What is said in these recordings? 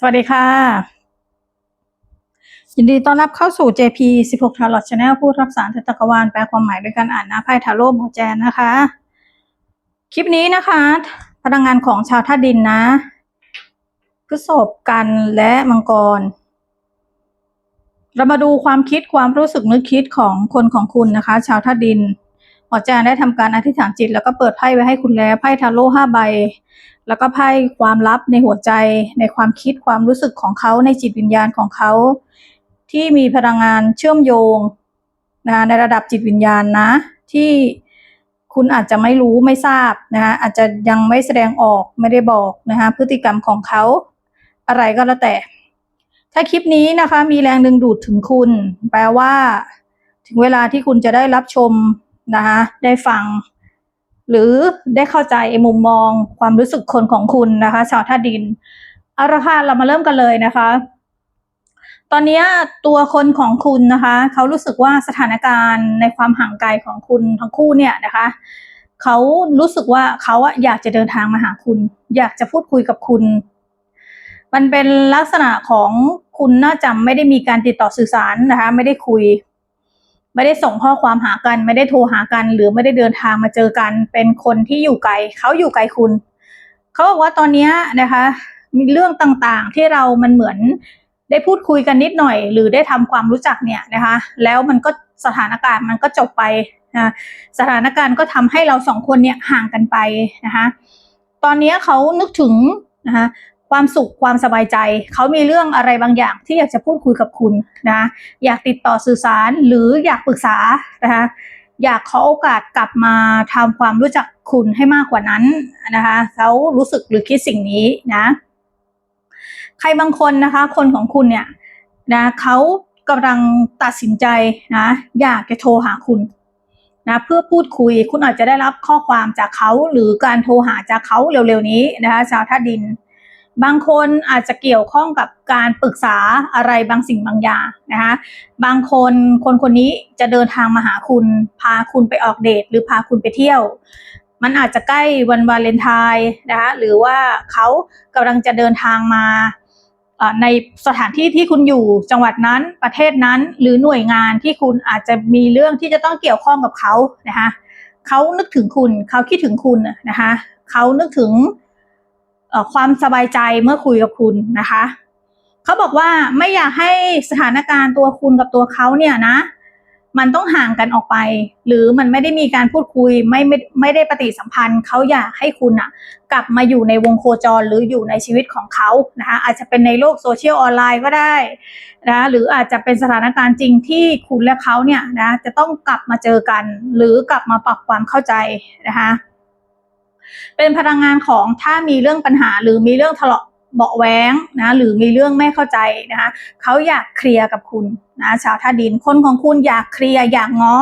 สวัสดีค่ะ ยินดีต้อนรับเข้าสู่ JP 16 Tarot Channel ผู้รับสารจักวาลแปลความหมายด้วยการอ่านหน้าไพ่ทาโร่หมอแจนนะคะ คลิปนี้นะคะ พลังงานของชาวธาดินนะพฤษภกันและมังกร เรามาดูความคิดความรู้สึกนึกคิดของคนของคุณนะคะ ชาวธาดิน หมอแจนได้ทำการอธิษฐานจิต แล้วก็เปิดไพ่ไว้ให้คุณแล้วไพ่ทาโร่ห้าใบ แล้วก็ไพ่ความลับในหัวใจ ในความคิดความรู้สึกของเขาในจิตวิญญาณของเขา ที่มีพลังงานเชื่อมโยงนะะในระดับจิตวิญญาณนะ ที่คุณอาจจะไม่รู้ไม่ทราบนะคะอาจจะยังไม่แสดงออกไม่ได้บอกนะคะพฤติกรรมของเขา อะไรก็แล้วแต่ ถ้าคลิปนี้นะคะ มีแรงดึงดูดถึงคุณ แปลว่า ถึงเวลาที่คุณจะได้รับชม นะคะได้ฟัง หรือได้เข้าใจมุมมองความรู้สึกคนของคุณนะคะ ชาวท่าตุดินเอาละค่ะเรามาเริ่มกันเลยนะคะ ตอนนี้ตัวคนของคุณนะคะเขารู้สึกว่าสถานการณ์ในความห่างไกลของคุณทั้งคู่เนี่ยนะคะเขารู้สึกว่าเขาอะอยากจะเดินทางมาหาคุณ อยากจะพูดคุยกับคุณ มันเป็นลักษณะของคุณน่าจะไม่ได้มีการติดต่อสื่อสารนะคะ ไม่ได้คุย ไม่ได้ส่งข้อความหากัน ไม่ได้โทรหากัน หรือไม่ได้เดินทางมาเจอกัน เป็นคนที่อยู่ไกลเขาอยู่ไกลคุณเขาบอกว่าตอนนี้นะคะ มีเรื่องต่างๆที่เรามันเหมือนได้พูดคุยกันนิดหน่อย หรือได้ทำความรู้จักเนี่ยนะคะ แล้วมันก็สถานการณ์มันก็จบไปนะสถานการณ์ก็ทำให้เราสองคนเนี่ยห่างกันไปนะคะ ตอนนี้เขานึกถึงนะคะ ความสุขความสบายใจ เขามีเรื่องอะไรบางอย่างที่อยากจะพูดคุยกับคุณนะอยากติดต่อสื่อสารหรืออยากปรึกษานะคะอยากขอโอกาสกลับมาทำความรู้จักคุณให้มากกว่านั้นนะคะเขารู้สึกหรือคิดสิ่งนี้นะใครบางคนนะคะ คนของคุณเนี่ยนะเขากำลังตัดสินใจนะอยากจะโทรหาคุณนะเพื่อพูดคุยคุณอาจจะได้รับข้อความจากเขาหรือการโทรหาจากเขาเร็วๆนี้นะคะชาวท่าดิน บางคนอาจจะเกี่ยวข้องกับการปรึกษาอะไรบางสิ่งบางอย่างนะคะบางคนคนคนนี้จะเดินทางมาหาคุณ พาคุณไปออกเดทหรือพาคุณไปเที่ยว มันอาจจะใกล้วันวาเลนไทน์นะคะหรือว่าเขากำลังจะเดินทางมาในสถานที่ที่คุณอยู่จังหวัดนั้นประเทศนั้นหรือหน่วยงานที่คุณอาจจะมีเรื่องที่จะต้องเกี่ยวข้องกับเขานะคะเขานึกถึงคุณเขาคิดถึงคุณนะคะเขานึกถึง ความสบายใจเมื่อคุยกับคุณนะคะเขาบอกว่าไม่อยากให้สถานการณ์ตัวคุณกับตัวเขาเนี่ยนะ มันต้องห่างกันออกไป หรือมันไม่ได้มีการพูดคุยไม่ไม่ไม่ได้ปฏิสัมพันธ์เขาอยากให้คุณอะกลับมาอยู่ในวงโคจรหรืออยู่ในชีวิตของเขานะคะอาจจะเป็นในโลกโซเชียลออนไลน์ก็ได้นะหรืออาจจะเป็นสถานการณ์จริงที่คุณและเขาเนี่ยนะจะต้องกลับมาเจอกัน หรือกลับมาปรับความเข้าใจนะคะ เป็นพลังงานของถ้ามีเรื่องปัญหาหรือมีเรื่องทะเลาะเบาแหวงนะหรือมีเรื่องไม่เข้าใจนะคะเขาอยากเคลียร์กับคุณนะชาวท่าดินคนของคุณอยากเคลียร์อยากง้อ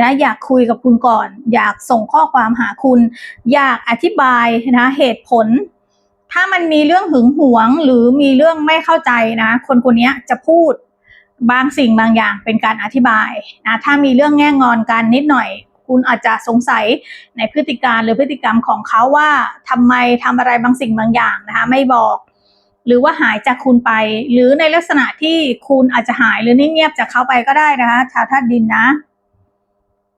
นะอยากคุยกับคุณก่อน อยากส่งข้อความหาคุณ อยากอธิบายนะเหตุผล ถ้ามันมีเรื่องหึงหวงหรือมีเรื่องไม่เข้าใจนะ คนคนนี้จะพูดบางสิ่งบางอย่างเป็นการอธิบายนะถ้ามีเรื่องแง่งอนกันนิดหน่อย คุณอาจจะสงสัยในพฤติการหรือพฤติกรรมของเขาว่าทำไมทำอะไรบางสิ่งบางอย่างนะคะไม่บอก หรือว่าหายจากคุณไป หรือในลักษณะที่คุณอาจจะหายหรือนิ่งเงียบจากเขาไปก็ได้นะคะชาวธาตุดินนะ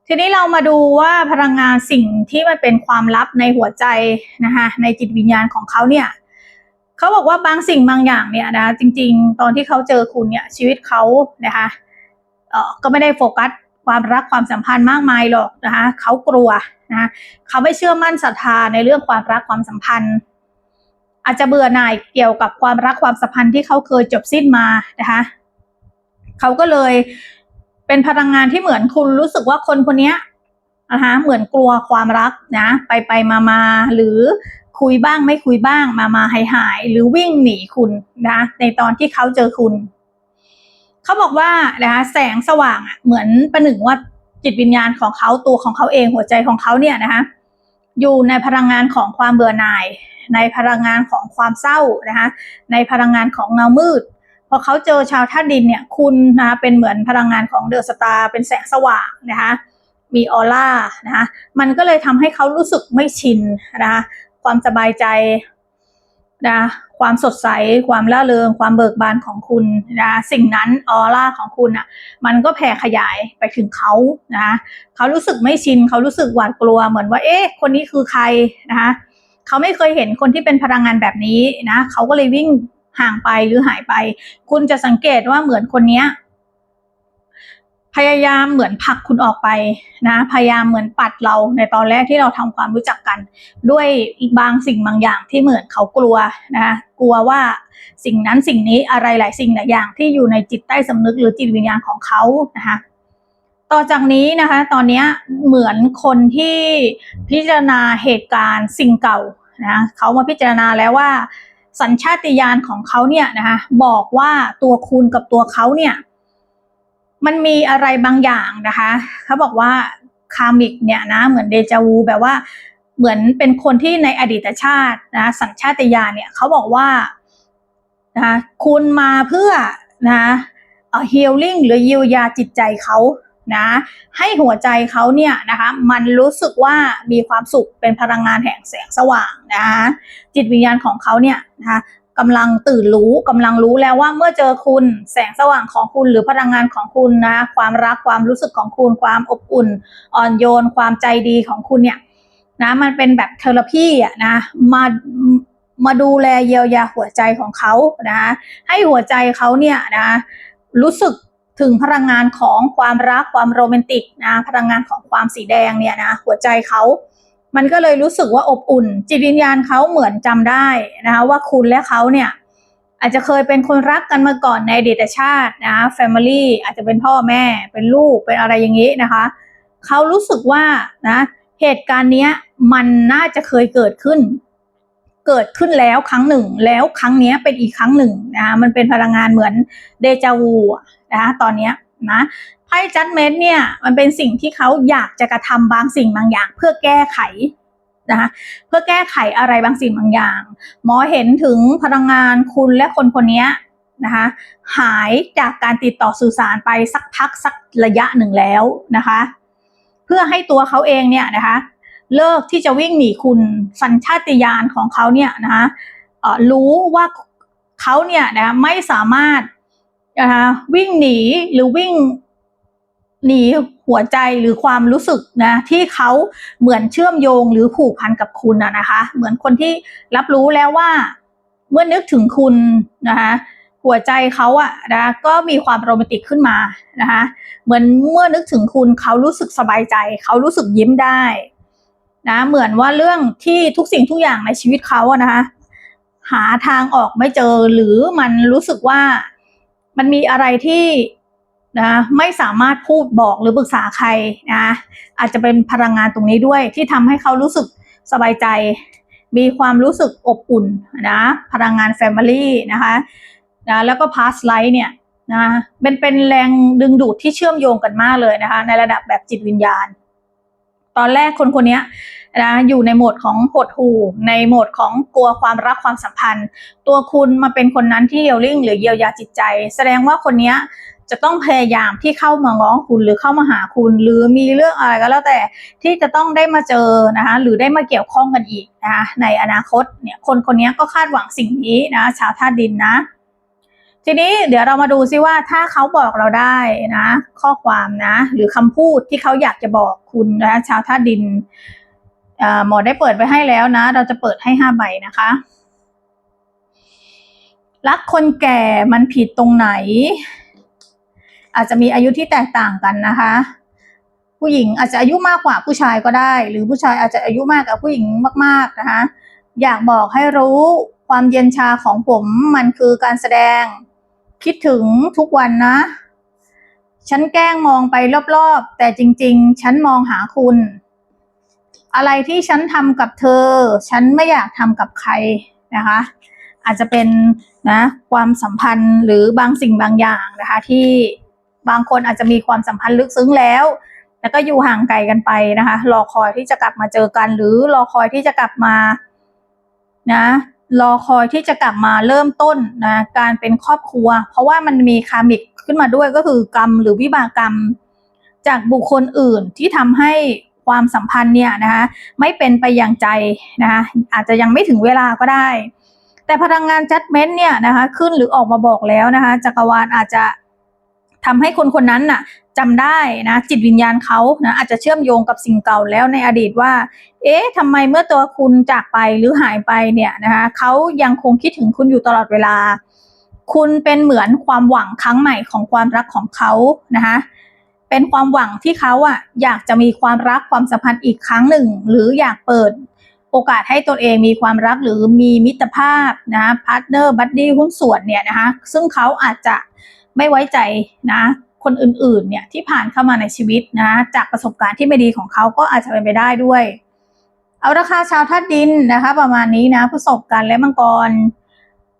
ทีนี้เรามาดูว่าพลังงานสิ่งที่มันเป็นความลับในหัวใจนะคะในจิตวิญญาณของเขาเนี่ยเขาบอกว่าบางสิ่งบางอย่างเนี่ยนะจริง ๆ ตอนที่เขาเจอคุณเนี่ยชีวิตเขานะคะเออก็ไม่ได้โฟกัส ความรักความสัมพันธ์มากมายหรอกนะคะเขากลัวนะเขาไม่เชื่อมั่นศรัทธาในเรื่องความรักความสัมพันธ์ อาจจะเบื่อหน่ายเกี่ยวกับความรักความสัมพันธ์ที่เขาเคยจบสิ้นมานะคะเขาก็เลยเป็นพลังงานที่เหมือนคุณรู้สึกว่าคนคนนี้นะคะเหมือนกลัวความรักนะไปไปมามาหรือคุยบ้างไม่คุยบ้างมามาหายหายหรือวิ่งหนีคุณนะในตอนที่เขาเจอคุณ เขาบอกว่านะคะแสงสว่างอะเหมือนประหนึ่งว่าจิตวิญญาณของเขาตัวของเขาเองหัวใจของเขาเนี่ยนะคะอยู่ในพลังงานของความเบื่อหน่าย ในพลังงานของความเศร้านะคะในพลังงานของเงามืดพอเขาเจอชาวธาดินเนี่ยคุณนะเป็นเหมือนพลังงานของเดอะสตาร์เป็นแสงสว่างนะคะมีออร่านะคะมันก็เลยทำให้เขารู้สึกไม่ชินนะคะความสบายใจ นะความสดใสความล่าเริงความเบิกบานของคุณนะสิ่งนั้นออร่าของคุณอะมันก็แผ่ขยายไปถึงเขานะเขารู้สึกไม่ชินเขารู้สึกหวาดกลัวเหมือนว่า เอ๊ะ คนนี้คือใครนะคะเขาไม่เคยเห็นคนที่เป็นพลังงานแบบนี้นะเขาก็เลยวิ่งห่างไปหรือหายไป คุณจะสังเกตว่าเหมือนคนเนี้ย พยายามเหมือนผลักคุณออกไปนะพยายามเหมือนปัดเราในตอนแรกที่เราทำความรู้จักกัน ด้วยบางสิ่งบางอย่างที่เหมือนเขากลัวนะกลัวว่าสิ่งนั้นสิ่งนี้อะไรหลายสิ่งหลายอย่างที่อยู่ในจิตใต้สำนึกหรือจิตวิญญาณของเขานะคะต่อจากนี้นะคะ ตอนนี้เหมือนคนที่พิจารณาเหตุการณ์สิ่งเก่านะเขามาพิจารณาแล้วว่า สัญชาติญาณของเขาเนี่ยนะคะบอกว่าตัวคุณกับตัวเขาเนี่ย มันมีอะไรบางอย่างนะคะเขาบอกว่าคามิกเนี่ยนะเหมือนเดจาวูแบบว่าเหมือนเป็นคนที่ในอดีตชาตินะสัญชาติญาณเนี่ยเขาบอกว่านะคุณมาเพื่อนะเอ่อ healing หรือเยียวยาจิตใจเขานะให้หัวใจเขาเนี่ยนะคะมันรู้สึกว่ามีความสุขเป็นพลังงานแห่งแสงสว่างนะคะจิตวิญญาณของเขาเนี่ยนะคะ กำลังตื่นรู้กำลังรู้แล้วว่าเมื่อเจอคุณ แสงสว่างของคุณหรือพลังงานของคุณนะ ความรักความรู้สึกของคุณ ความอบอุ่น อ่อนโยน ความใจดีของคุณเนี่ยนะมันเป็นแบบเทอราพีอะนะมามาดูแลเยียวยาหัวใจของเขานะให้หัวใจเขาเนี่ยนะรู้สึกถึงพลังงานของความรักความโรแมนติกนะพลังงานของความสีแดงเนี่ยนะหัวใจเขา มันก็เลยรู้สึกว่าอบอุ่น จิตวิญญาณเขาเหมือนจำได้นะคะว่าคุณและเขาเนี่ยอาจจะเคยเป็นคนรักกันมาก่อนในอดีตชาตินะคะ family อาจจะเป็นพ่อแม่เป็นลูกเป็นอะไรอย่างนี้นะคะเขารู้สึกว่านะเหตุการณ์เนี้ยมันน่าจะเคยเกิดขึ้น เกิดขึ้นแล้วครั้งหนึ่ง แล้วครั้งนี้เป็นอีกครั้งหนึ่งนะมันเป็นพลังงานเหมือนเดจาวูนะตอนเนี้ย นะไพ่จัดเมนเนี่ยมันเป็นสิ่งที่เขาอยากจะกระทำบางสิ่งบางอย่าง เพื่อแก้ไขนะคะเพื่อแก้ไขอะไรบางสิ่งบางอย่าง หมอเห็นถึงพลังงานคุณและคนคนนี้นะคะหายจากการติดต่อสื่อสารไปสักพักสักระยะหนึ่งแล้วนะคะ เพื่อให้ตัวเขาเองเนี่ยนะคะเลิกที่จะวิ่งหนีคุณสัญชาติญาณของเขาเนี่ยนะคะรู้ว่าเขาเนี่ยนะไม่สามารถ นะคะวิ่งหนีหรือวิ่งหนีหัวใจหรือความรู้สึกนะที่เขาเหมือนเชื่อมโยงหรือผูกพันกับคุณอะนะคะ เหมือนคนที่รับรู้แล้วว่า เมื่อนึกถึงคุณนะคะหัวใจเขาอะนะก็มีความโรแมนติกขึ้นมานะคะเหมือนเมื่อนึกถึงคุณเขารู้สึกสบายใจ เขารู้สึกยิ้มได้นะเหมือนว่าเรื่องที่ทุกสิ่งทุกอย่างในชีวิตเขาอะนะคะหาทางออกไม่เจอหรือมันรู้สึกว่า มันมีอะไรที่นะไม่สามารถพูดบอกหรือปรึกษาใครนะอาจจะเป็นพลังงานตรงนี้ด้วยที่ทำให้เขารู้สึกสบายใจ มีความรู้สึกอบอุ่นนะพลังงาน Family นะคะนะแล้วก็ past life เนี่ยนะเป็นเป็นแรงดึงดูดที่เชื่อมโยงกันมากเลยนะคะในระดับแบบจิตวิญญาณ ตอนแรกคนคนนี้ นะอยู่ในโหมดของหดหู่ในโหมดของกลัวความรักความสัมพันธ์ ตัวคุณมาเป็นคนนั้นที่เฮลลิ่งหรือเยียวยาจิตใจ แสดงว่าคนนี้จะต้องพยายามที่เข้ามาง้อคุณหรือเข้ามาหาคุณ หรือมีเรื่องอะไรก็แล้วแต่ที่จะต้องได้มาเจอนะคะหรือได้มาเกี่ยวข้องกันอีกนะคะในอนาคตเนี่ยคนคนนี้ก็คาดหวังสิ่งนี้นะชาวธาตุดินนะ ทีนี้เดี๋ยวเรามาดูซิว่าถ้าเขาบอกเราได้นะ ข้อความนะ หรือคำพูดที่เขาอยากจะบอกคุณนะชาวธาตุดิน หมอได้เปิดไปให้แล้วนะ เราจะเปิดให้ห้าใบนะคะ รักคนแก่มันผิดตรงไหน อาจจะมีอายุที่แตกต่างกันนะคะ ผู้หญิงอาจจะอายุมากกว่าผู้ชายก็ได้ หรือผู้ชายอาจจะอายุมากกว่าผู้หญิงมาก ๆนะคะ อยากบอกให้รู้ความเย็นชาของผมมันคือการแสดงคิดถึงทุกวันนะ ฉันแกล้งมองไปรอบๆ แต่จริง ๆ ฉันมองหาคุณ อะไรที่ฉันทำกับเธอ ฉันไม่อยากทำกับใครนะคะ อาจจะเป็นนะความสัมพันธ์หรือบางสิ่งบางอย่างนะคะ ที่บางคนอาจจะมีความสัมพันธ์ลึกซึ้งแล้ว แล้วก็อยู่ห่างไกลกันไปนะคะ รอคอยที่จะกลับมาเจอกัน หรือรอคอยที่จะกลับมานะรอคอยที่จะกลับมาเริ่มต้นนะการเป็นครอบครัว เพราะว่ามันมีคามิกขึ้นมาด้วยก็คือกรรมหรือวิบากกรรม จากบุคคลอื่นที่ทำให้ ความสัมพันธ์เนี่ยนะคะไม่เป็นไปอย่างใจนะคะอาจจะยังไม่ถึงเวลาก็ได้ แต่พลังงาน judgment เนี่ยนะคะขึ้นหรือออกมาบอกแล้วนะคะจักรวาลอาจจะทำให้คนคนนั้นน่ะจำได้นะจิตวิญญาณเขานะอาจจะเชื่อมโยงกับสิ่งเก่าแล้วในอดีตว่า เอ๊ะทำไมเมื่อตัวคุณจากไปหรือหายไปเนี่ยนะคะเขายังคงคิดถึงคุณอยู่ตลอดเวลา คุณเป็นเหมือนความหวังครั้งใหม่ของความรักของเขานะคะ เป็นความหวังที่เขาอะอยากจะมีความรักความสัมพันธ์อีกครั้งหนึ่ง หรืออยากเปิดโอกาสให้ตัวเองมีความรักหรือมีมิตรภาพนะพาร์ทเนอร์บัดดี้หุ้นส่วนเนี่ยนะคะซึ่งเขาอาจจะไม่ไว้ใจนะคนอื่นๆเนี่ยที่ผ่านเข้ามาในชีวิตนะจากประสบการณ์ที่ไม่ดีของเขาก็อาจจะเป็นไปได้ด้วย เอาราคาชาวธาตุดินนะคะ ประมาณนี้นะประสบการณ์และมังกร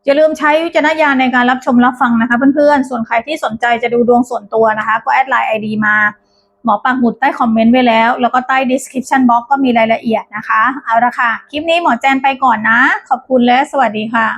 อย่าลืมใช้วิจารณญาณในการรับชมรับฟังนะคะเพื่อนๆ ส่วนใครที่สนใจจะดูดวงส่วนตัวนะคะ ก็แอดไลน์ไอดีมา หมอปักหมุดใต้คอมเมนต์ไว้แล้ว แล้วก็ใต้ description box ก็มีรายละเอียดนะคะ เอาละค่ะ คลิปนี้หมอแจนไปก่อนนะ ขอบคุณและสวัสดีค่ะ